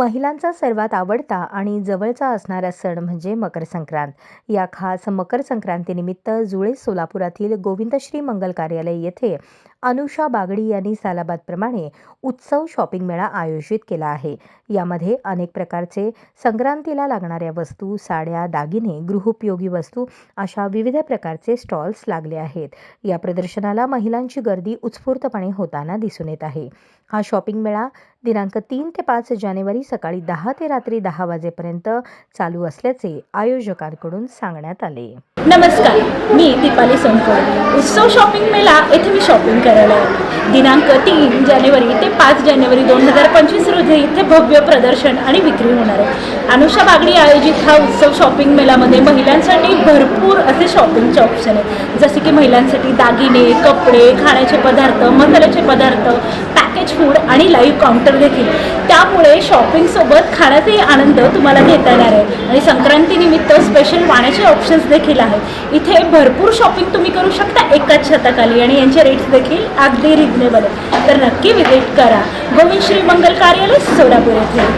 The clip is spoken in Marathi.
महिलांचा सर्वात आवडता आणि जवळचा असणारा सण म्हणजे मकर संक्रांत या खास मकर संक्रांतीनिमित्त जुळे सोलापुरातील गोविंदश्री मंगल कार्यालय येथे अनुषा बागडी यांनी सालाबादप्रमाणे उत्सव शॉपिंग मेळा आयोजित केला आहे. यामध्ये अनेक प्रकारचे संक्रांतीला लागणाऱ्या वस्तू साड्या दागिने गृहोपयोगी वस्तू अशा विविध प्रकारचे स्टॉल्स लागले आहेत. या प्रदर्शनाला महिलांची गर्दी उत्स्फूर्तपणे होताना दिसून येत आहे. हा शॉपिंग मेळा दिनांक तीन ते पाच जानेवारी सकाळी दहा ते रात्री दहा वाजेपर्यंत चालू असल्याचे आयोजकांकडून सांगण्यात आले. नमस्कार मी दीपाली सोनकर. उत्सव शॉपिंग मेला येथे मी शॉपिंग करायला दिनांक तीन जानेवारी ते पाच जानेवारी दोन हजार पंचवीस रोजी इथे भव्य प्रदर्शन आणि विक्री होणार आहे. अनुषा बागडी आयोजित हा उत्सव शॉपिंग मेलामध्ये महिलांसाठी भरपूर असे शॉपिंगचे ऑप्शन आहेत. जसे महिलांसाठी दागिने कपडे खाण्याचे पदार्थ मसाल्याचे पदार्थ पॅकेज फूड आणि लाईव्ह काउंटर देखील. त्यामुळे शॉपिंगसोबत खाण्याचाही आनंद तुम्हाला घेता येणार आहे. आणि संक्रांतीनिमित्त स्पेशल पाण्याचे ऑप्शन्स देखील आहेत. इथे भरपूर शॉपिंग तुम्ही करू शकता एकाच छताखाली आणि यांचे रेट्स देखील अगदी रिजनेबल आहेत. तर नक्की विजिट करा. गोविंद श्री मंगल कार्यालय सोलापूर येथे.